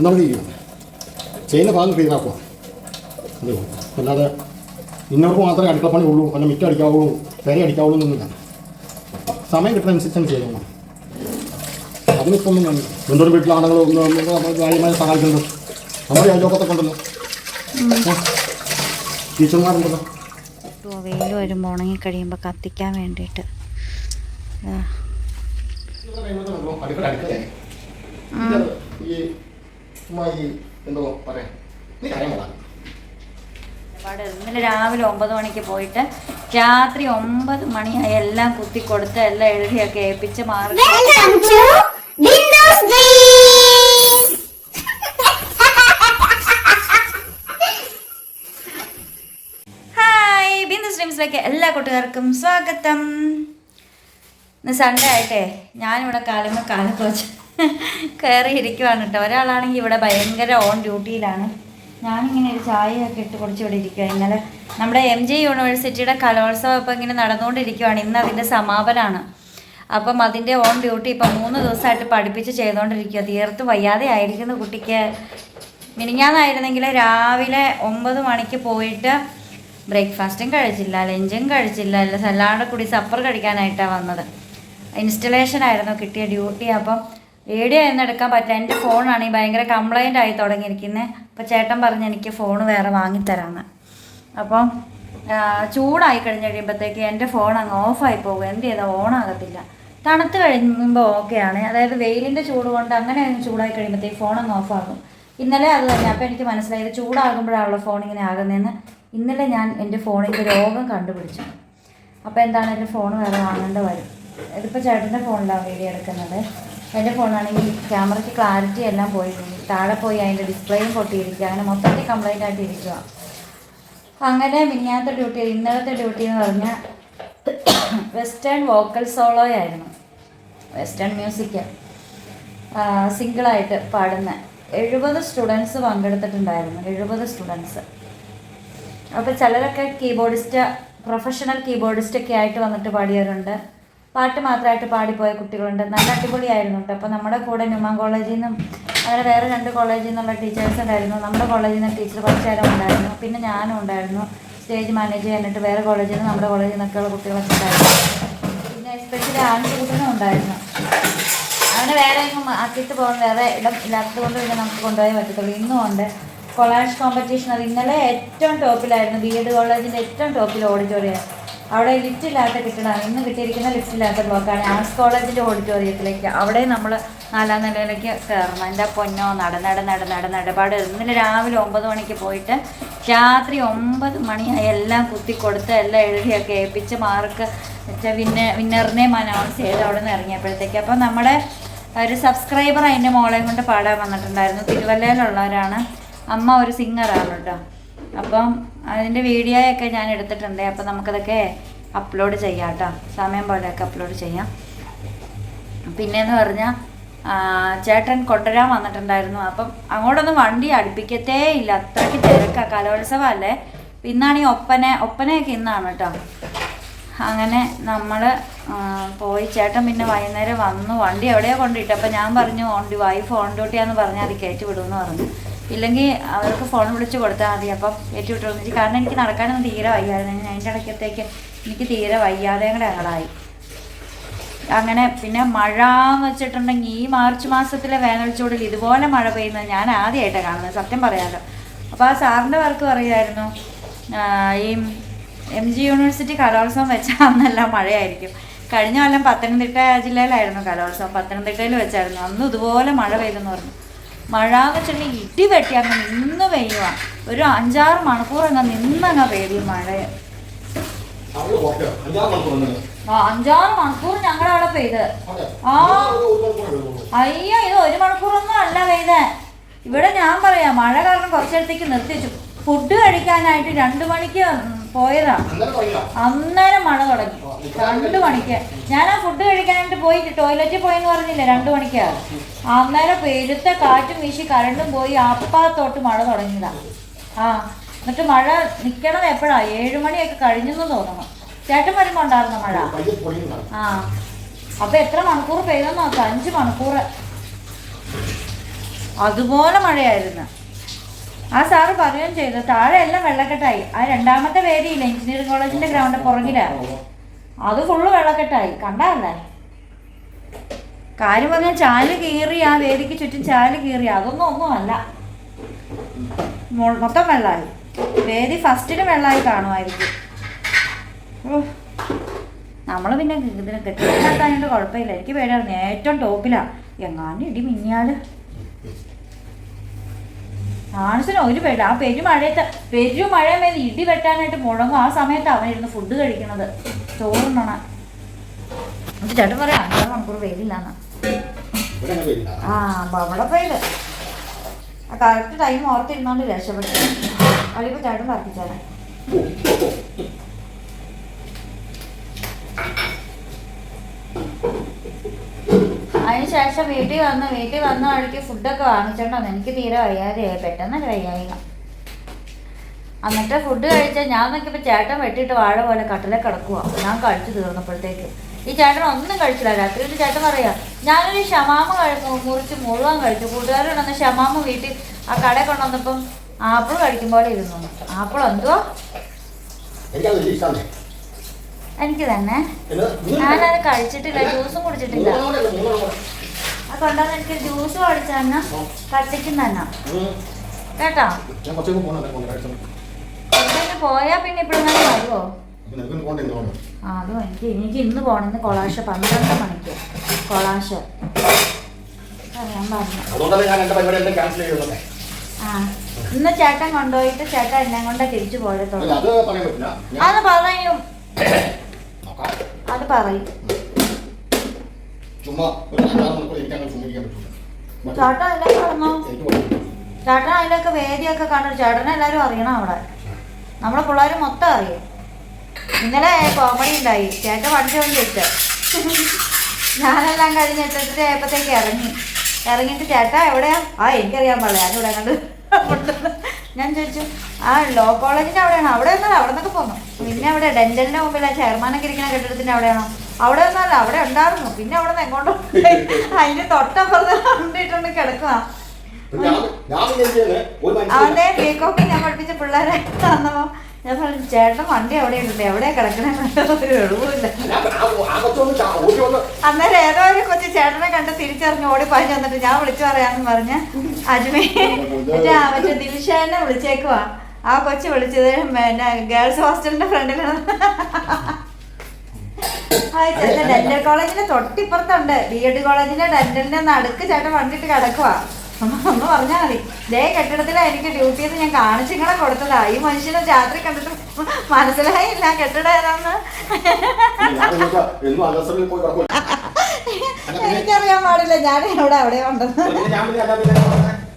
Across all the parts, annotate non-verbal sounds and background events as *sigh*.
എന്താണ് ചെയ്യുന്നത് ചെയ്യുന്ന ഭാഗം ക്ലീൻ ആക്കുക. അതേ. അല്ലാതെ ഇന്നവർക്ക് മാത്രമേ അടുക്കളപ്പണി ഉള്ളൂ അല്ല മിറ്റം അടിക്കാവുള്ളൂ പെര അടിക്കാവുള്ളൂ എന്നൊന്നുമില്ല. സമയം കിട്ടുന്നതനുസരിച്ചാണ് ചെയ്യണം അതിനിപ്പം വീട്ടിലാണെങ്കിലും ഒന്ന് നമ്മൾ കാര്യമായി സഹായിക്കുന്നു നമ്മുടെ അയൽവക്കത്തെ കൊണ്ടല്ലോ ടീച്ചർമാരുണ്ടല്ലോ. വെയിൽ വരുമ്പോൾ ഉണങ്ങി കഴിയുമ്പോൾ കത്തിക്കാൻ വേണ്ടിയിട്ട്. ദാ. ചുമ്മാ ഈ എന്തോ പറയാം. നീ കാര്യങ്ങളാണ് ഒരുപാട് ഇന്നലെ രാവിലെ ഒമ്പത് മണിക്ക് പോയിട്ട് രാത്രി ഒമ്പത് മണിയായി എല്ലാം കുത്തി കൊടുത്ത് എല്ലാം എഴുതിയൊക്കെ ഏൽപ്പിച്ച് മാറി. Welcome to Windows Dreams! Hi Bindu സ്ട്രീംസിലേക്ക് എല്ലാ കൂട്ടുകാർക്കും സ്വാഗതം. ഇന്ന് സൺഡേ ആയിട്ടേ ഞാനിവിടെ കാലങ്ങൾ കാലത്ത് വെച്ച് കയറി ഇരിക്കുവാണ് കേട്ടോ. ഒരാളാണെങ്കിൽ ഇവിടെ ഭയങ്കര ഓൺ ഡ്യൂട്ടിയിലാണ് ഞാനിങ്ങനെ ഒരു ചായയൊക്കെ ഇട്ട് കുടിച്ച് ഇവിടെ ഇരിക്കുക ഇന്നലെ നമ്മുടെ എം ജെ യൂണിവേഴ്സിറ്റിയുടെ കലോത്സവം ഇപ്പം ഇങ്ങനെ നടന്നുകൊണ്ടിരിക്കുവാണ്. ഇന്ന് അതിന്റെ സമാപനമാണ് അപ്പം അതിന്റെ ഓൺ ഡ്യൂട്ടി ഇപ്പം മൂന്ന് ദിവസമായിട്ട് പഠിപ്പിച്ച് ചെയ്തുകൊണ്ടിരിക്കുക തീർത്ത് വയ്യാതെ ആയിരിക്കുന്നു കുട്ടിക്ക്. മിനിഞ്ഞാന്നായിരുന്നെങ്കിൽ രാവിലെ ഒമ്പത് മണിക്ക് പോയിട്ട് ബ്രേക്ക്ഫാസ്റ്റും കഴിച്ചില്ല ലഞ്ചും കഴിച്ചില്ല സലാഡ് കൂടി സപ്പർ കഴിക്കാനായിട്ടാണ് വന്നത്. ഇൻസ്റ്റലേഷൻ ആയിരുന്നു കിട്ടിയ ഡ്യൂട്ടി അപ്പം വീഡിയോ ഒന്നും എടുക്കാൻ പറ്റില്ല. എന്റെ ഫോണാണെങ്കിൽ ഭയങ്കര കംപ്ലൈന്റ് ആയി തുടങ്ങിയിരിക്കുന്നത് അപ്പോൾ ചേട്ടൻ പറഞ്ഞ് എനിക്ക് ഫോൺ വേറെ വാങ്ങിത്തരാമെന്ന് അപ്പം ചൂടായി കഴിഞ്ഞ് കഴിയുമ്പോഴത്തേക്ക് എന്റെ ഫോൺ അങ്ങ് ഓഫായി പോകും. എന്ത് ചെയ്താൽ ഓണാകത്തില്ല. തണുത്ത് കഴിയുമ്പോൾ ഓക്കെയാണ് അതായത് വെയിലിന്റെ ചൂട് കൊണ്ട് അങ്ങനെ അങ്ങ് ചൂടായി കഴിയുമ്പോഴത്തേക്ക് ഫോൺ അങ്ങ് ഓഫാകും ഇന്നലെ അത് തന്നെ. അപ്പോൾ എനിക്ക് മനസ്സിലായത് ചൂടാകുമ്പോഴാണല്ലോ ഫോൺ ഇങ്ങനെ ആകുന്നതെന്ന്. ഇന്നലെ ഞാൻ എന്റെ ഫോണിന്റെ രോഗം കണ്ടുപിടിച്ചു. അപ്പോൾ എന്താണ് എന്റെ ഫോൺ വേറെ വാങ്ങേണ്ട വരും? ഇതിപ്പോൾ ചേട്ടന്റെ ഫോണിലാണ് വീഡിയോ എടുക്കുന്നത്. എന്റെ ഫോണാണെങ്കിൽ ക്യാമറയ്ക്ക് ക്ലാരിറ്റി എല്ലാം പോയിട്ടുണ്ട്. താഴെ പോയി അതിന്റെ ഡിസ്പ്ലേയും പൊട്ടിയിരിക്കുക. അങ്ങനെ മൊത്തത്തിൽ കംപ്ലൈന്റ് ആയിട്ട് ഇരിക്കുക അങ്ങനെ മിനിഞ്ഞാത്ത ഡ്യൂട്ടി ഇന്നലത്തെ ഡ്യൂട്ടി എന്ന് പറഞ്ഞാൽ വെസ്റ്റേൺ വോക്കൽ സോളോ ആയിരുന്നു വെസ്റ്റേൺ മ്യൂസിക് സിംഗിളായിട്ട് പാടുന്ന. എഴുപത് സ്റ്റുഡൻസ് പങ്കെടുത്തിട്ടുണ്ടായിരുന്നു. എഴുപത് സ്റ്റുഡൻസ്. അപ്പോൾ ചിലരൊക്കെ കീബോർഡിസ്റ്റ് പ്രൊഫഷണൽ കീബോർഡിസ്റ്റൊക്കെ ആയിട്ട് വന്നിട്ട് പാടിയവരുണ്ട്. പാട്ട് മാത്രമായിട്ട് പാടിപ്പോയ കുട്ടികളുണ്ട്. നല്ല അടിപൊളിയായിരുന്നു കേട്ടോ അപ്പോൾ നമ്മുടെ കൂടെ ന്യൂമാൻ കോളേജിൽ നിന്നും അങ്ങനെ വേറെ രണ്ട് കോളേജിൽ നിന്നുള്ള ടീച്ചേഴ്സ് ഉണ്ടായിരുന്നു. നമ്മുടെ കോളേജിൽ നിന്ന് ടീച്ചർ കുറച്ച് നേരം ഉണ്ടായിരുന്നു. പിന്നെ ഞാനും ഉണ്ടായിരുന്നു. സ്റ്റേജ് മാനേജ് ചെയ്യാനായിട്ട് വേറെ കോളേജിൽ നിന്ന് നമ്മുടെ കോളേജിൽ നിന്നൊക്കെയുള്ള കുട്ടികളൊക്കെ ഉണ്ടായിരുന്നു. പിന്നെ എസ്പെഷ്യലി ആൺകുട്ടികളും ഉണ്ടായിരുന്നു. അങ്ങനെ വേറെ എങ്ങും ആക്കിയിട്ട് പോകാൻ വേറെ ഇടം ഇല്ലാത്തത് കൊണ്ട് പിന്നെ നമുക്ക് കൊണ്ടുപോയാൻ പറ്റത്തുള്ളൂ. ഇന്നും ഉണ്ട്. കൊളാഷ് കോമ്പറ്റീഷൻ അത് ഇന്നലെ ഏറ്റവും ടോപ്പിലായിരുന്നു ബി എഡ് കോളേജിന്റെ ഏറ്റവും ടോപ്പിൽ ഓഡിറ്റോറിയം അവിടെ ലിഫ്റ്റ് ഇല്ലാത്ത കെട്ടിടമാണ് ഇന്ന് കിട്ടിയിരിക്കുന്ന ലിഫ്റ്റ് ഇല്ലാത്ത ബ്ലോക്കാണ് ആർട്സ് കോളേജിന്റെ ഓഡിറ്റോറിയത്തിലേക്ക് അവിടെ നമ്മൾ നാലാം നിലയിലേക്ക് കയറണം. എന്റെ പൊന്നോ നട നട നട നട നടപാട്. ഇന്നലെ രാവിലെ ഒമ്പത് മണിക്ക് പോയിട്ട് രാത്രി ഒമ്പത് മണിയായി എല്ലാം കുത്തി കൊടുത്ത് എല്ലാം എഴുതിയൊക്കെ ഏൽപ്പിച്ച് മാർക്ക് വെച്ചാൽ വിന്ന വിന്നറിനെ അനൗൺസ് ചെയ്ത് അവിടെ നിന്ന് ഇറങ്ങിയപ്പോഴത്തേക്ക്. അപ്പോൾ നമ്മുടെ ഒരു സബ്സ്ക്രൈബർ അതിന്റെ മോളെയും കൊണ്ട് പാടാൻ വന്നിട്ടുണ്ടായിരുന്നു. തിരുവല്ലയിലുള്ളവരാണ്. അമ്മ ഒരു സിംഗറാണ് കേട്ടോ അപ്പം അതിന്റെ വീഡിയോയൊക്കെ ഞാൻ എടുത്തിട്ടുണ്ട്. അപ്പം നമുക്കതൊക്കെ അപ്ലോഡ് ചെയ്യാം കേട്ടോ സമയം പോലെയൊക്കെ അപ്ലോഡ് ചെയ്യാം. പിന്നെയെന്ന് പറഞ്ഞാൽ ചേട്ടൻ കൊണ്ടുവരാൻ വന്നിട്ടുണ്ടായിരുന്നു. അപ്പം അങ്ങോട്ടൊന്നും വണ്ടി അടുപ്പിക്കത്തേ ഇല്ല. അത്രയ്ക്ക് തിരക്കാണ് കലോത്സവം അല്ലേ ഇന്നാണ് ഈ ഒപ്പന ഒപ്പനയൊക്കെ ഇന്നാണ് കേട്ടോ അങ്ങനെ നമ്മൾ പോയി ചേട്ടൻ പിന്നെ വൈകുന്നേരം വന്നു. വണ്ടി എവിടെയോ കൊണ്ടിട്ട് അപ്പം ഞാൻ പറഞ്ഞു ഓണ്ടി വൈഫ് ഓൺ പറഞ്ഞാൽ അത് കയറ്റി വിടുമെന്ന് പറഞ്ഞു. ഇല്ലെങ്കിൽ അവർക്ക് ഫോൺ വിളിച്ച് കൊടുത്താൽ മതി. അപ്പം ഏറ്റുവിട്ടു കാരണം എനിക്ക് നടക്കാനൊന്നും തീരെ വയ്യായിരുന്നു. അതിന്റെ ഇടയ്ക്കത്തേക്ക് എനിക്ക് തീരെ വയ്യാതെ കൂടെ ഞങ്ങളായി അങ്ങനെ പിന്നെ മഴ എന്ന് വെച്ചിട്ടുണ്ടെങ്കിൽ ഈ മാർച്ച് മാസത്തിലെ വേനൽ ചൂടിൽ ഇതുപോലെ മഴ പെയ്യുന്നത് ഞാൻ ആദ്യമായിട്ടാണ് കാണുന്നത്. സത്യം പറയാമല്ലോ അപ്പോൾ ആ സാറിന്റെ വർക്ക് പറയുമായിരുന്നു ഈ എം ജി യൂണിവേഴ്സിറ്റി കലോത്സവം വെച്ചാൽ അന്നെല്ലാം മഴയായിരിക്കും. കഴിഞ്ഞ കൊല്ലം പത്തനംതിട്ട ജില്ലയിലായിരുന്നു കലോത്സവം. പത്തനംതിട്ടയിൽ വെച്ചായിരുന്നു. അന്ന് ഇതുപോലെ മഴ പെയ്തെന്ന് പറഞ്ഞു. മഴ എന്ന് വെച്ചിട്ടുണ്ടെങ്കിൽ ഇടി വെട്ടി അങ്ങ് നിന്ന് പെയ്യുക ഒരു അഞ്ചാറ് മണിക്കൂർ അങ്ങ് നിന്നങ്ങ് പെയ്തു മഴ. അഞ്ചാറ് മണിക്കൂർ ഉണ്ട്. ആ അഞ്ചാറ് മണിക്കൂർ ഞങ്ങളുടെ അവിടെ പെയ്ത് ആ. അയ്യോ ഇത് ഒരു മണിക്കൂറൊന്നും അല്ല പെയ്തേ. ഇവിടെ ഞാൻ പറയാം മഴ കാരണം കുറച്ചിടത്തേക്ക് നിർത്തിച്ചു ഫുഡ് കഴിക്കാനായിട്ട് രണ്ടു മണിക്ക് പോയതാ. അന്നേരം മഴ തുടങ്ങി. രണ്ടു മണിക്ക്. ഞാൻ ആ ഫുഡ് കഴിക്കാനായിട്ട് പോയി ടോയ്ലറ്റിൽ പോയെന്ന് പറഞ്ഞില്ലേ രണ്ടു മണിക്ക്? അന്നേരം പെരുത്ത കാറ്റും വീശി കരണ്ടും പോയി അപ്പാത്തോട്ട് മഴ തുടങ്ങിയതാ. ആ എന്നിട്ട് മഴ നിക്കണത് എപ്പോഴാ? ഏഴു മണിയൊക്കെ കഴിഞ്ഞെന്ന് തോന്നുന്നു ചേട്ടൻ വരുമ്പോ ഉണ്ടായിരുന്ന മഴ? ആ അപ്പൊ എത്ര മണിക്കൂർ പെയ്തെന്ന് നോക്കാം അഞ്ച് മണിക്കൂർ അതുപോലെ മഴയായിരുന്നു. ആ സാറ് പറയുകയും ചെയ്തു. താഴെ എല്ലാം വെള്ളക്കെട്ടായി. ആ രണ്ടാമത്തെ വേദിയില്ല എഞ്ചിനീയറിംഗ് കോളേജിന്റെ ഗ്രൗണ്ട് പുറകിലാണ് അത് ഫുള്ള് വെള്ളക്കെട്ടായി. കണ്ടല്ലേ കാര്യം പറഞ്ഞാൽ ചാൽ കീറി ആ വേദിക്ക് ചുറ്റും ചാൽ കീറി. അതൊന്നും ഒന്നും അല്ല. മൊത്തം വെള്ളമായി വേദി ഫസ്റ്റിന് വെള്ളമായി കാണുമായിരിക്കും. നമ്മൾ പിന്നെ ഇതിന് കെട്ടിടത്തായതുകൊണ്ട് കുഴപ്പമില്ല. എനിക്ക് പേടിയായിരുന്നു ഏറ്റവും ടോപ്പിലാണ് എങ്ങാനും ഇടി മിന്നിയാൽ. ആൺസിന് ഒരു പേടി ആ പെരുമഴയത്ത് പെരുമഴമേൽ ഇടി വെട്ടാനായിട്ട് മുഴങ്ങും ആ സമയത്ത് അവനിരുന്ന് ഫുഡ് കഴിക്കണത്. ചോറുണ്ണണ. എന്നിട്ട് ചേട്ടൻ പറയാം അഞ്ചാറ് മണിക്കൂർ വെയിലില്ലാന്നാ അതിനുശേഷം വീട്ടിൽ വന്ന് വീട്ടിൽ വന്ന വഴിക്ക് ഫുഡൊക്കെ വാങ്ങിച്ചോണ്ടോ എനിക്ക് തീരെ വയ്യാതെയായി. പെട്ടെന്ന് വയ്യായിക എന്നിട്ട് ഫുഡ് കഴിച്ചാൽ ഞാൻ നോക്കിയപ്പോൾ ചേട്ടൻ വെട്ടിയിട്ട് വാഴ പോലെ കട്ടിലെ കിടക്കുക ഞാൻ കഴിച്ചു തീർന്നപ്പോഴത്തേക്ക്. ഈ ചേട്ടൻ ഒന്നും കഴിച്ചില്ല രാത്രി. ഒരു ചേട്ടൻ പറയാ ഞാനൊരു ഷമാമ കഴിച്ചു മുറിച്ച് മുഴുവൻ കഴിച്ചു. കൂട്ടുകാരുണ്ടെന്ന് ഷമാമ വീട്ടിൽ ആ കടയിൽ കൊണ്ടുവന്നപ്പം ആപ്പിൾ കഴിക്കും പോലെ ഇരുന്നു. ആപ്പിൾ എന്തുവാ? എനിക്ക് തന്നെ ഞാനത് കഴിച്ചിട്ടില്ല ജ്യൂസും കുടിച്ചിട്ടില്ല. അത് കൊണ്ടുവന്ന് എനിക്ക് ജ്യൂസ് മേടിച്ചു തന്നെ തന്നെ. കേട്ടോ? പോയാ പിന്നെ ഇപ്പോഴും വരുമോ ആ അതും എനിക്ക് എനിക്ക് ഇന്ന് പോകണം ഇന്ന് കൊളാശ പന്ത്രണ്ട് മണിക്ക്. കൊളാശ. പറഞ്ഞു. ആ ഇന്ന് ചേട്ടൻ കൊണ്ടുപോയിട്ട് ചേട്ടൻ എന്നെ കൊണ്ട് തിരിച്ചു പോയത്തോളൂ അത് പറയും. അത് പറയും. ചേട്ടൻ അതിലൊക്കെ പറഞ്ഞോ. ചേട്ടൻ അതിലൊക്കെ വേദിയൊക്കെ കണ്ടു ചേട്ടനെ എല്ലാവരും അറിയണം അവിടെ. നമ്മളെ പിള്ളേർ മൊത്തം അറിയും. ഇന്നലെ കോമഡി ഉണ്ടായി. ചേട്ടൻ വണ്ടി കൊണ്ട് വെച്ച് ഞാനെല്ലാം കഴിഞ്ഞ് എട്ടര ആയപ്പോഴത്തേക്ക് ഇറങ്ങി. ഇറങ്ങിയിട്ട് ചേട്ടാ എവിടെയാ? ആ എനിക്കറിയാൻ പാടില്ല. ഞാൻ ഇവിടെ കണ്ട് ഞാൻ ചോദിച്ചു ആ ലോ കോളേജിന്റെ അവിടെയാണ്? അവിടെ ഒന്നല്ല അവിടെ നിന്നൊക്കെ പോന്നു. പിന്നെ അവിടെ ഡെന്റലിന്റെ മുമ്പിൽ ആ ചെയർമാനൊക്കെ ഇരിക്കുന്ന കെട്ടിടത്തിന്റെ അവിടെയാണോ? അവിടെ ഒന്നല്ല അവിടെ ഉണ്ടായിരുന്നു. പിന്നെ അവിടെ നിന്ന് എങ്ങോട്ടും അതിന്റെ തൊട്ടപ്പുറത്ത് കണ്ടിട്ടുണ്ട് കിടക്കുക അവന്റെ ബികോക്ക് ഞാൻ പഠിപ്പിച്ച പിള്ളേരെ തന്നപ്പോ ഞാൻ പറഞ്ഞു ചേട്ടൻ വണ്ടി അവിടെ ഉണ്ട് എവിടെ കിടക്കണേ? ഒരു അന്നേരം ഏതോ ഒരു കൊച്ചു ചേട്ടനെ കണ്ട് തിരിച്ചറിഞ്ഞ് ഓടി പറഞ്ഞു വന്നിട്ട് ഞാൻ വിളിച്ചു പറയാന്ന് പറഞ്ഞ് അജ്മീർ മറ്റേ മറ്റേ ദിൽഷാനെ വിളിച്ചേക്കുവാ. ആ കൊച്ചു വിളിച്ചത് പിന്നെ ഗേൾസ് ഹോസ്റ്റലിന്റെ ഫ്രണ്ടിലാണ്. ഡെന്റൽ കോളേജിന്റെ തൊട്ടിപ്പുറത്തുണ്ട്. ബി എഡ് കോളേജിന്റെ ഡെന്റലിന്റെ നടുക്ക് ചേട്ടൻ വണ്ടിട്ട് കിടക്കുവാ. ഒന്ന് പറഞ്ഞാൽ മതി. ദേ കെട്ടിടത്തിലാ എനിക്ക് ഡ്യൂട്ടി എന്ന് ഞാൻ കാണിച്ചു ഇങ്ങളെ കൊടുത്തതാ. ഈ മനുഷ്യനെ രാത്രി കണ്ടിട്ട് മനസ്സിലായില്ല കെട്ടിടം ഏതാന്ന്. എനിക്കറിയാൻ പാടില്ല. ഞാൻ എവിടെ അവിടെ ഉണ്ടെന്ന്.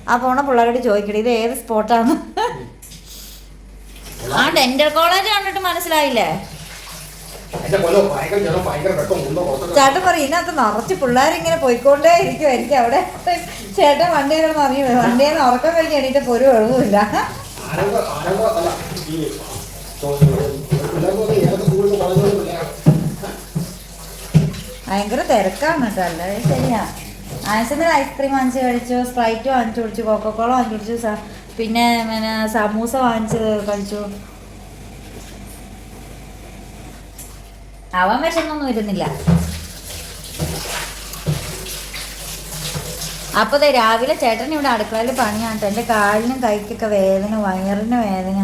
ആ പോണ പിള്ളേരോട് ചോദിക്കട്ടെ ഇത് ഏത് സ്പോട്ടാണ് ആ ഡെന്റൽ കോളേജ് കണ്ടിട്ട് മനസ്സിലായില്ലേ? ചേട്ടൻ പറയും ഇതിനകത്ത് നിറച്ച് പിള്ളേരിങ്ങനെ പോയിക്കൊണ്ടേ ഇരിക്കുമായിരിക്കും അവിടെ. ചേട്ടൻ വണ്ടി കിടന്ന് ഇറങ്ങി വണ്ടിയിൽ നിന്ന് ഉറക്കം കഴിഞ്ഞ് എണീറ്റപ്പോൾ ഒരു പറഞ്ഞില്ല ഭയങ്കര തിരക്കാണ് കേട്ടോ അല്ലേ? ശരിയാ. ആൻസിന് ഐസ്ക്രീം വാങ്ങിച്ച് കഴിച്ചു സ്പ്രൈറ്റ് വാങ്ങിച്ചു കുടിച്ചു കോക്കോക്കോള വാങ്ങിച്ചു കുടിച്ചു പിന്നെ പിന്നെ സമൂസ വാങ്ങിച്ച് കഴിച്ചു. അവൻ വിശന്നൊന്നും ഇരുന്നില്ല. അപ്പോൾ ദേ രാവിലെ ചേട്ടൻ ഇവിടെ അടുക്കളയിൽ പണിയാട്ടോ എന്റെ കാലിനും കൈക്കൊക്കെ വേദന വയറിന് വേദന.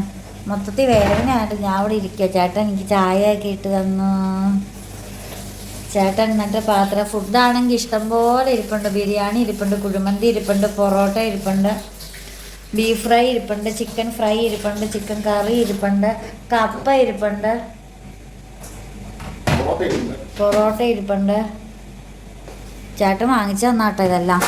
മൊത്തത്തിൽ വേദനയായിട്ട് ഞാൻ അവിടെ ഇരിക്കുക ചേട്ടൻ എനിക്ക് ചായ ഒക്കെ ഇട്ട് തന്നു. ചേട്ടൻ എന്നിട്ട് പാത്രം ഫുഡാണെങ്കിൽ ഇഷ്ടംപോലെ ഇരിപ്പുണ്ട്. ബിരിയാണി ഇരിപ്പുണ്ട് കുഴിമന്തി ഇരിപ്പുണ്ട് പൊറോട്ട ഇരിപ്പുണ്ട് ബീഫ് ഫ്രൈ ഇരിപ്പുണ്ട് ചിക്കൻ ഫ്രൈ ഇരിപ്പുണ്ട് ചിക്കൻ കറി ഇരിപ്പുണ്ട് കപ്പ ഇരിപ്പുണ്ട്. പൊറോട്ട ഇരിപ്പുണ്ട്. ചേട്ടൻ വാങ്ങിച്ചു തന്നാട്ടോ ഇതെല്ലാം.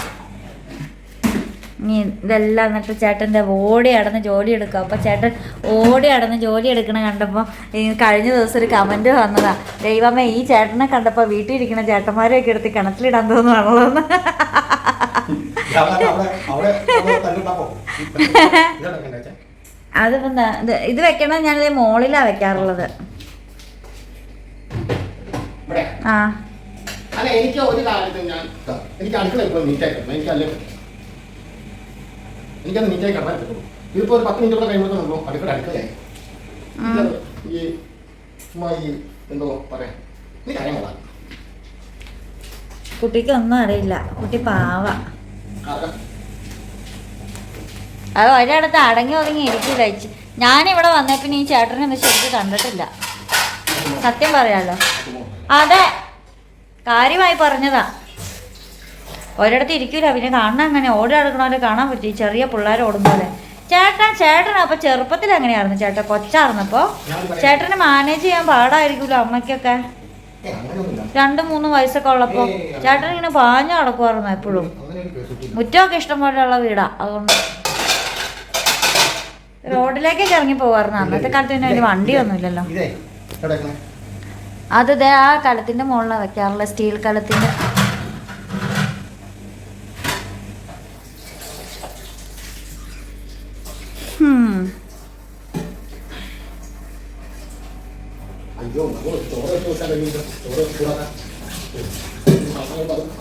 ഇനി ഇതെല്ലാം എന്നിട്ട് ചേട്ടന്റെ ഓടി അടന്ന് ജോലി എടുക്കുക അപ്പോൾ ചേട്ടൻ ഓടി അടന്ന് ജോലി എടുക്കണ കണ്ടപ്പോൾ കഴിഞ്ഞ ദിവസം ഒരു കമന്റ് വന്നതാ. ദൈവമേ ഈ ചേട്ടനെ കണ്ടപ്പോൾ വീട്ടിൽ ഇരിക്കുന്ന ചേട്ടന്മാരെയൊക്കെ എടുത്ത് കിണറ്റിലിടാൻ തോന്നുവാണല്ലോ എന്ന് *laughs* എന്താ ഇത് വെക്കണത് ഞാനിത് മോളിലാണ് വെക്കാറുള്ളത്. ആ. അല്ല എനിക്ക് ഒരു കാര്യത്തിൽ ഞാൻ. എനിക്ക് അടുക്കള ഇപ്പോൾ നീറ്റായിരുന്നു എനിക്ക് അല്ലേ എനിക്കത് നീറ്റായി കിടക്കാൻ പറ്റുള്ളൂ ഇതിപ്പോ ഒരു പത്ത് മിനിറ്റ് കൂടെ കഴിയുമ്പോഴത്തേക്കുള്ളൂ അടുക്കള അടുക്കളയായി. ഈ ചുമ്മാ ഈ എന്തോ പറയാം. നീ കാര്യം കൊള്ളാം. കുട്ടിക്ക് ഒന്നും അറിയില്ല. കുട്ടി പാവ? അത് ഒരിടത്ത് അടങ്ങി ഒതുങ്ങി ഇരിക്കില്ല ഞാൻ ഞാനിവിടെ വന്നേ പിന്നെ ഈ ചേട്ടനെ ഒന്ന് ശരിക്കും കണ്ടിട്ടില്ല. സത്യം പറയാലോ. അതെ കാര്യമായി പറഞ്ഞതാ. ഒരിടത്ത് ഇരിക്കൂല പിന്നെ കാണാൻ അങ്ങനെ ഓടി നടക്കണവരെ കാണാൻ പറ്റി ചെറിയ പിള്ളേർ ഓടുമ്പോലെ ചേട്ടൻ ചേട്ടൻ അപ്പൊ ചെറുപ്പത്തിൽ എങ്ങനെയായിരുന്നു ചേട്ടൻ? കൊച്ചാർന്നപ്പോ ചേട്ടന് മാനേജ് ചെയ്യാൻ പാടായിരിക്കുമല്ലോ അമ്മയ്ക്കൊക്കെ? രണ്ടു മൂന്ന് വയസ്സൊക്കെ ഉള്ളപ്പോ? ചേട്ടൻ ഇങ്ങനെ പാഞ്ഞു നടക്കുമായിരുന്നു എപ്പോഴും. മുറ്റമൊക്കെ ഇഷ്ടം പോലെയുള്ള വീടാ അതുകൊണ്ട്. റോഡിലേക്കൊക്കെ ഇറങ്ങി പോവായിരുന്നു. അന്നത്തെ കാലത്ത് പിന്നെ ഒരു വണ്ടിയൊന്നും അത് ദേ ആ കലത്തിന്റെ മുകളിലാണ് വെക്കാറുള്ള സ്റ്റീൽ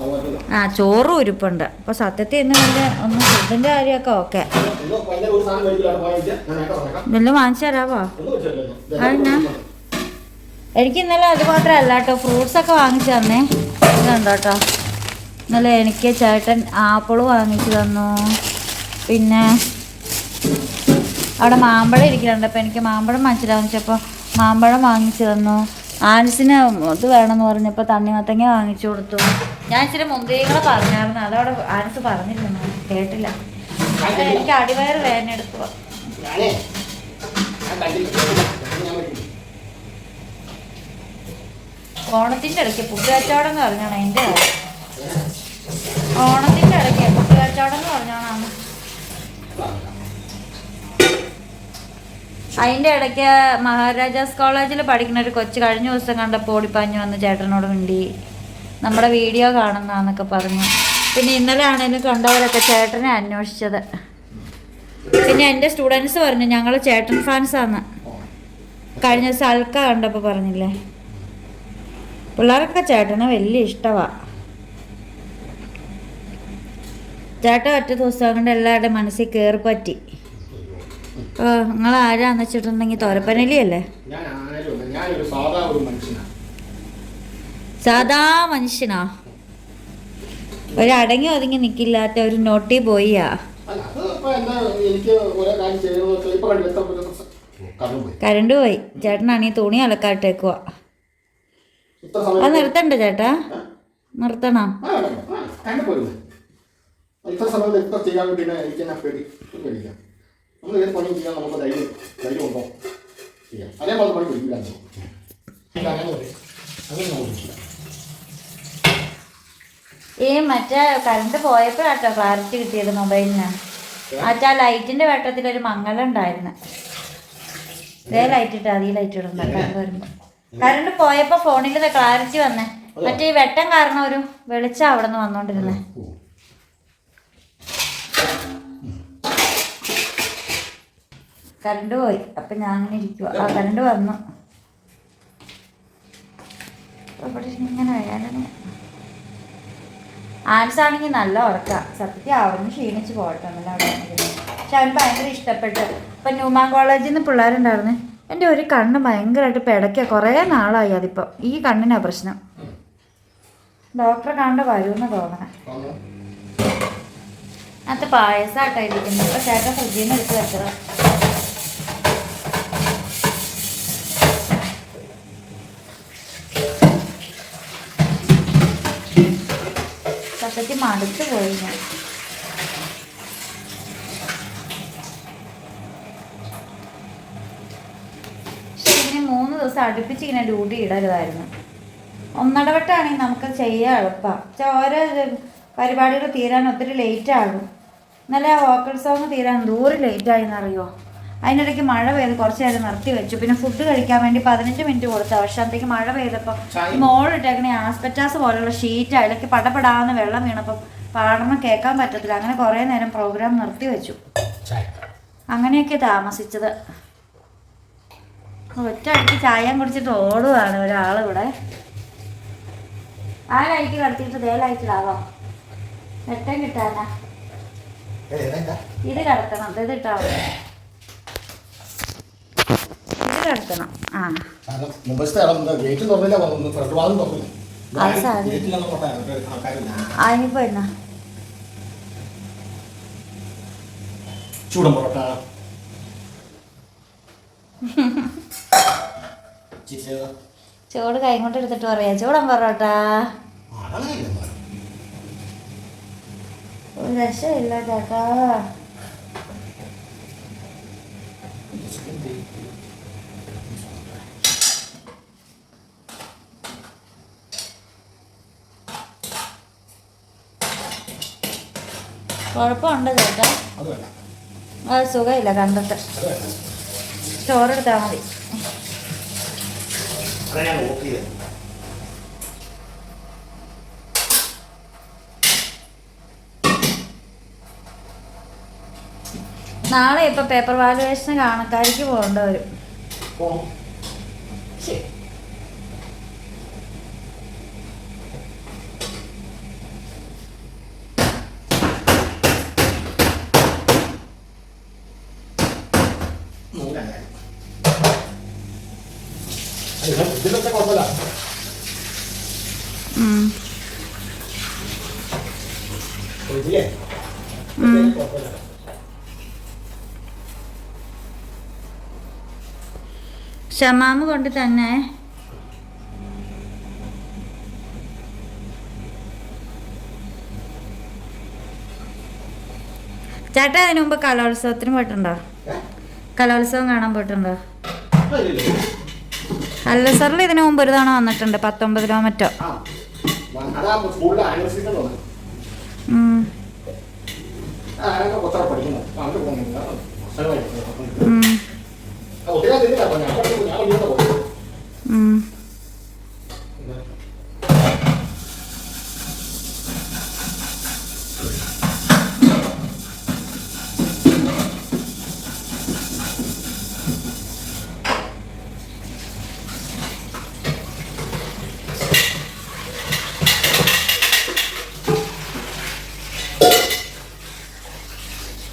ആവാറില്ല. ആ ചോറും ഉരുപ്പുണ്ട്. അപ്പൊ സത്യത്തിൽ ഇന്ന് വലിയ ഒന്ന് ഫുഡിന്റെ കാര്യമൊക്കെ ഓക്കെ. ഇതെല്ലാം വാങ്ങിച്ചു തരാവോ? അതെന്നാ? എനിക്ക് ഇന്നലെ അത് മാത്രമല്ല കേട്ടോ ഫ്രൂട്ട്സ് ഒക്കെ വാങ്ങിച്ചു തന്നേ. ഇതുണ്ടോ കേട്ടോ ഇന്നലെ എനിക്ക് ചേട്ടൻ ആപ്പിൾ വാങ്ങിച്ചു തന്നു. പിന്നെ അവിടെ മാമ്പഴം ഇരിക്കുന്നുണ്ട്. അപ്പോൾ എനിക്ക് മാമ്പഴം വാങ്ങിച്ചിട്ട് വാങ്ങിച്ചപ്പോൾ മാമ്പഴം വാങ്ങിച്ചു തന്നു. ആൻസിന് ഇത് വേണമെന്ന് പറഞ്ഞപ്പോൾ തണ്ണിമത്തങ്ങ വാങ്ങിച്ചു കൊടുത്തു. ഞാൻ ഇച്ചിരി മുന്തിരികളെ പറഞ്ഞായിരുന്നു. അതവിടെ ആൻസ് പറഞ്ഞിരുന്നു. കേട്ടില്ല. എനിക്ക് അടിവയറ് വേദന എടുത്തു ഞാനേ, ഞാൻ കണ്ടിട്ടില്ല. ഞാൻ മേടിക്കും. ഓണത്തിന്റെ ഇടയ്ക്ക് പുട്ട് കച്ചവടം എന്ന് പറഞ്ഞാണ് അതിന്റെ ഓണത്തിന്റെ ഇടയ്ക്ക് പുട്ട് കച്ചവടം എന്ന് പറഞ്ഞാണ് അതിന്റെ ഇടയ്ക്ക് മഹാരാജാസ് കോളേജിൽ പഠിക്കുന്ന ഒരു കൊച്ചു കഴിഞ്ഞ ദിവസം കണ്ടപ്പോൾ ഓടിപ്പാഞ്ഞു വന്ന് ചേട്ടനോട് മിണ്ടി നമ്മുടെ വീഡിയോ കാണുന്നതെന്നൊക്കെ പറഞ്ഞു. പിന്നെ ഇന്നലെ ആണെങ്കിലും കണ്ടവരൊക്കെ ചേട്ടനെ അന്വേഷിച്ചത്. പിന്നെ എന്റെ സ്റ്റുഡൻസ് പറഞ്ഞു ഞങ്ങൾ ചേട്ടൻ ഫാൻസാന്ന് കഴിഞ്ഞ ദിവസം അൽക്ക കണ്ടപ്പോൾ പറഞ്ഞില്ലേ പിള്ളേർക്കൊക്കെ ചേട്ടനെ വലിയ ഇഷ്ടമാണ് ചേട്ടൻ ഒറ്റ ദിവസം കൊണ്ട് എല്ലാവരുടെ മനസ്സിൽ കയറി പറ്റി. ഓ നിങ്ങൾ ആരാന്ന് വെച്ചിട്ടുണ്ടെങ്കിൽ തോരപ്പനലിയല്ലേ? സാധാ മനുഷ്യനാ. ഒരു അടങ്ങി ഒതുങ്ങി നിൽക്കില്ലാത്ത ഒരു നോട്ടി പോയിയാ കരണ്ട് പോയി. ചേട്ടനാണെങ്കിൽ തുണി അലക്കാട്ടേക്കുവാ. അത് നിർത്തണ്ട ചേട്ടാ. നിർത്തണോ. ഇത്ര സമയത്ത് എത്ര ചെയ്യാൻ പിന്നെ എനിക്ക് തന്നെ പേടി പേടിക്കാം. നമ്മൾ ഏത് പണിയും ചെയ്യാൻ നമുക്ക് ധൈര്യം ധൈര്യം ഉണ്ടോ? ചെയ്യാം. അതേപോലെ പണി പിടിക്കില്ല ഈ മറ്റേ കറണ്ട് പോയപ്പോഴാട്ടോ ക്ലാരിറ്റി കിട്ടിയത് മൊബൈലിന് മറ്റേ ആ ലൈറ്റിന്റെ വെട്ടത്തിൽ ഒരു ഉണ്ടായിരുന്നു. ഇതേ ലൈറ്റ് ഇട്ടാ അതീ ലൈറ്റ് ഇടണ്ട കറണ്ട് വരുമ്പോ. കറണ്ട് പോയപ്പോ ഫോണിൽ ക്ലാരിറ്റി വന്നേ. മറ്റേ ഈ വെട്ടം കാരണം ഒരു വെളിച്ചം അവിടെ നിന്ന് വന്നോണ്ടിരുന്നേ. കരണ്ട് കറണ്ട് പോയി. അപ്പൊ ഞാൻ അങ്ങനെ ഇരിക്കുക ആ കറണ്ട് വന്നു. ഇവിടെ ഇങ്ങനെ വേദന ആൻസ് ആണെങ്കിൽ നല്ല ഉറക്ക. സത്യത്തിൽ അവന് ക്ഷീണിച്ച് പോകട്ടെ എന്നല്ല അവിടെ പക്ഷെ അവന് ഭയങ്കര ഇഷ്ടപ്പെട്ടു. ഇപ്പം ന്യൂമാൻ കോളേജിൽ നിന്ന് പിള്ളേരുണ്ടായിരുന്നു. എന്റെ ഒരു കണ്ണ് ഭയങ്കരമായിട്ട് പിടയ്ക്കുക. കുറേ നാളായി അതിപ്പോൾ ഈ കണ്ണിനാ പ്രശ്നം. ഡോക്ടറെ കണ്ട് വരുമെന്ന് തോന്നണേ. അത് പായസമായിട്ടായിരിക്കുന്നു പായസമായിട്ടാണ് ഇരിക്കുന്നത്. ഇപ്പം ചേട്ടൻ ഫ്രിഡ്ജിൽ നിന്ന് എടുത്ത് വെച്ചത്. സത്യത്തിൽ മടുത്തു പോയി ഞാൻ പക്ഷെ ഇതിന് മൂന്ന് ദിവസം അടുപ്പിച്ച് ഇങ്ങനെ ഡ്യൂട്ടി ഇടരുതായിരുന്നു. ഒന്നടവട്ടാണെങ്കിൽ നമുക്ക് ചെയ്യാൻ എളുപ്പമാണ് ഓരോ പരിപാടികൾ തീരാൻ ഒത്തിരി ലേറ്റ് ആകും. ഇന്നലെ ആ വോക്കൽ സോങ് തീരാൻ ദൂരെ ലേറ്റ് ആയെന്നറിയോ അതിനിടയ്ക്ക് മഴ പെയ്ത് കുറച്ച് നേരം നിർത്തി വെച്ചു. പിന്നെ ഫുഡ് കഴിക്കാൻ വേണ്ടി പതിനഞ്ച് മിനിറ്റ് കൊടുത്തു. അവസാനത്തേക്ക് മഴ പെയ്തപ്പോൾ മോളിട്ടേക്കണേ ആസ്പെറ്റാസ് പോലുള്ള ഷീറ്റ് അതിലേക്ക് പടപെടാന്ന് വെള്ളം വീണപ്പം പാടണം കേൾക്കാൻ പറ്റത്തില്ല. അങ്ങനെ കുറേ നേരം പ്രോഗ്രാം നിർത്തി വെച്ചു. അങ്ങനെയൊക്കെ താമസിച്ചത്. ഒറ്റ അടിക്ക് ചായം കുടിച്ചിട്ട് ഓടുവാണ് ഒരാളിവിടെ. ആ ലൈറ്റ് കടത്തിയിട്ട് ദേ വെട്ടം കിട്ടാനാ. ഇത് കടത്തണം ഇത് ഇട്ടാ. ഇത് കടത്തണം ആ. അതിനിപ്പോ എന്നാ? ചൂടൻ പൊറോട്ട. *laughs* ചോട് കൈ കൊണ്ട് എടുത്തിട്ട് പറയാ. ചോടൻ പറോട്ട. ഒരു രക്ഷയില്ല ചേട്ടാ. കുഴപ്പമുണ്ട് ചേട്ടാ. അത് സുഖമില്ല കണ്ടിട്ട്. ചോറെടുത്താൽ മതി. അതാണ് ഞാൻ നാളെ ഇപ്പൊ പേപ്പർ വാലുവേഷന് കാണക്കാരിക്ക് പോകേണ്ട വരും. ഷമാമ് കൊണ്ട് തന്നെ ചേട്ടാ അതിനു മുമ്പ് കലോത്സവത്തിന് പോയിട്ടുണ്ടോ? കലോത്സവം കാണാൻ പോയിട്ടുണ്ടോ? അല്ല സാറിൽ ഇതിനു മുമ്പ് ഒരു തവണ വന്നിട്ടുണ്ട് പത്തൊമ്പതിലോ മറ്റോ. സ്കൂളിലെ ആനിവേഴ്സറി തോന്നുന്നു ഉം, ആ ഞാനൊക്കെ കൊച്ചാ പഠിക്കുന്നത് അങ്ങോട്ട് പോകുന്നില്ല സ്ഥലമായി ഉം, ഒത്തിരി തിരില്ല അപ്പൊ ഞാൻ പഠിക്കുന്നു ഞാൻ വണ്ടിയുടെ പോകും ഉം.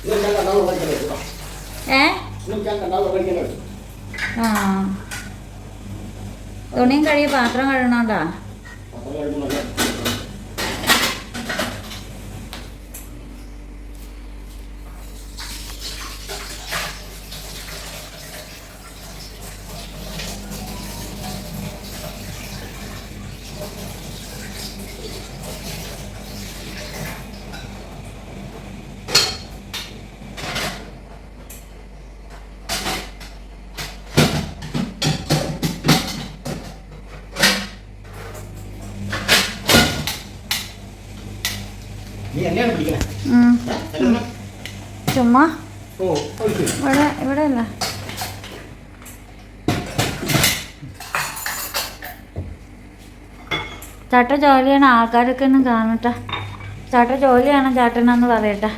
ഇന്ന് ഞാൻ രണ്ടാമത് പഠിക്കുന്നത് കേട്ടോ ഏ ഇന്ന് ഞാൻ രണ്ടാമത് പഠിക്കുന്നത് ആ തുണിയും കഴുകി പാത്രം കഴുകണോണ്ടാ? ഇവിടെ ഇവിടെ അല്ല ചേട്ട ജോലിയാണ് ആൾക്കാരൊക്കെ ഒന്നും കാണട്ടെ. ചേട്ട ജോലിയാണ് ചേട്ടനെന്ന് പറയട്ടെ.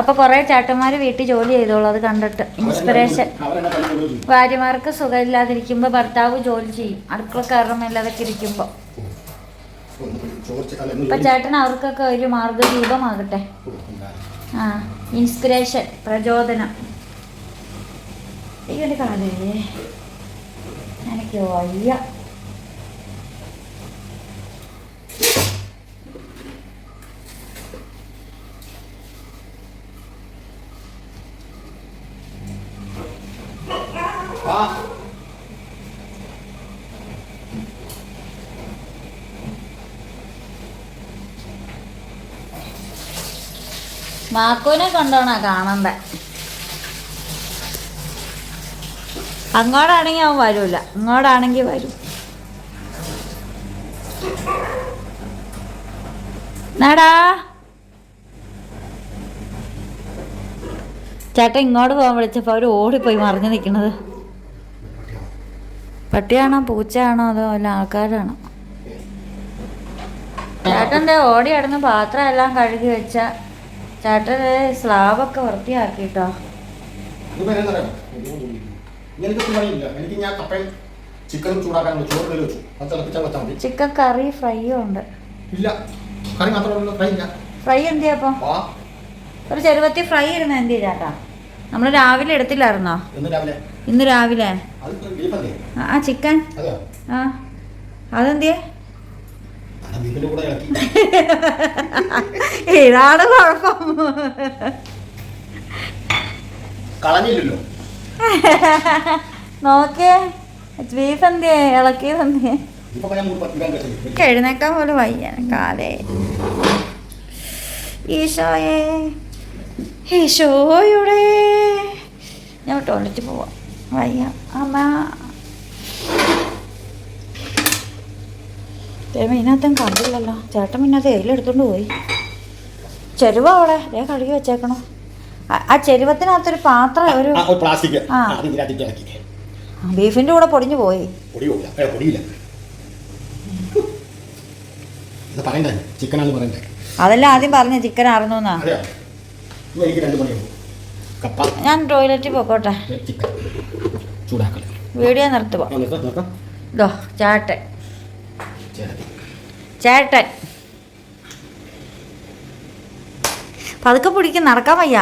അപ്പൊ കുറെ ചേട്ടന്മാര് വീട്ടിൽ ജോലി ചെയ്തോളൂ അത് കണ്ടിട്ട്. ഇൻസ്പിറേഷൻ ഭാര്യമാർക്ക് സുഖമില്ലാതിരിക്കുമ്പോ ഭർത്താവ് ജോലി ചെയ്യും. അടുക്കള കയറമില്ലാതൊക്കെ ഇരിക്കുമ്പോ. അപ്പൊ ചേട്ടൻ അവർക്കൊക്കെ ഒരു മാർഗദീപമാകട്ടെ ആ. ഇൻസ്പിറേഷൻ പ്രചോദനം. ഈ ഒരു കാലേ എനിക്ക് വയ്യ. മാക്കൂനെ കൊണ്ടോണ കാണണ്ട? അങ്ങോട്ടാണെങ്കിൽ അവൻ വരൂല. ഇങ്ങോട്ടാണെങ്കിൽ വരും. നാടാ ചേട്ടൻ ഇങ്ങോട്ട് പോകാൻ വിളിച്ചപ്പോൾ അവർ ഓടിപ്പോയി മറിഞ്ഞു നിൽക്കുന്നത് പട്ടിയാണോ പൂച്ചയാണോ അതോ വല്ല ആൾക്കാരാണോ? ചേട്ടന്റെ ഓടി അടന്ന് പാത്രം എല്ലാം കഴുകി വെച്ച ചേട്ടൻ സ്ലാബൊക്കെ വൃത്തിയാക്കിട്ടോ. ചൂടാക്കാനുള്ള ചോറ് കറി വെച്ചു. അത് തിളപ്പിച്ചാൽ വെച്ചാൽ മതി. ചിക്കൻ കറി ഫ്രൈയും ഉണ്ട്. ഇല്ല. കറി മാത്രമല്ല ഫ്രൈ ഇല്ല. ഫ്രൈ എന്തിയാ അപ്പം? ആ ഒരു ചെറുപത്തി ഫ്രൈ ഇരുന്ന എന്ത് ചേട്ടാ? നമ്മൾ രാവിലെ എടുത്തില്ലായിരുന്നോ? ഇന്ന് രാവിലെ. ആ, ചിക്കൻ ആ. അതെന്തിയെ? ഇളക്കി. *laughs* ഇതാണ് കുഴപ്പം? കളഞ്ഞില്ലല്ലോ. *laughs* ബീഫ് ഗ്രാം കഴിച്ചു എനിക്ക് എഴുന്നേക്കാൻ പോലും വയ്യ കാലേ. ഈശോയെ. ഈശോയുടെ. ഞാൻ ടോയ്ലറ്റ് പോവാം. വയ്യ. അമ്മ. ഇതിനകത്തും കണ്ടില്ലല്ലോ. ചേട്ടൻ പിന്നെ അത് എയിലെടുത്തോണ്ട് പോയി. ചെരുവ അവിടെ? ദേ കഴുകി വെച്ചേക്കണോ. ആ- ചെരുവത്തിനകത്തൊരു പാത്രം ഒരു ബീഫിന്റെ പ്ലാസ്റ്റിക്. ആ. ബീഫിന്റെ കൂടെ പൊടിഞ്ഞു പോയി. അതല്ല ആദ്യം പറഞ്ഞ ചിക്കൻ ആയിരുന്നു എന്നാ ഞാൻ ടോയ്ലറ്റിൽ പോക്കോട്ടെ. ഏ, വീഡിയോ നിർത്തുവാ? ഇതോ ചേട്ടത്തി ചേട്ടൻ. പതുക്കെ പിടിക്കും നടക്കാൻ വയ്യ.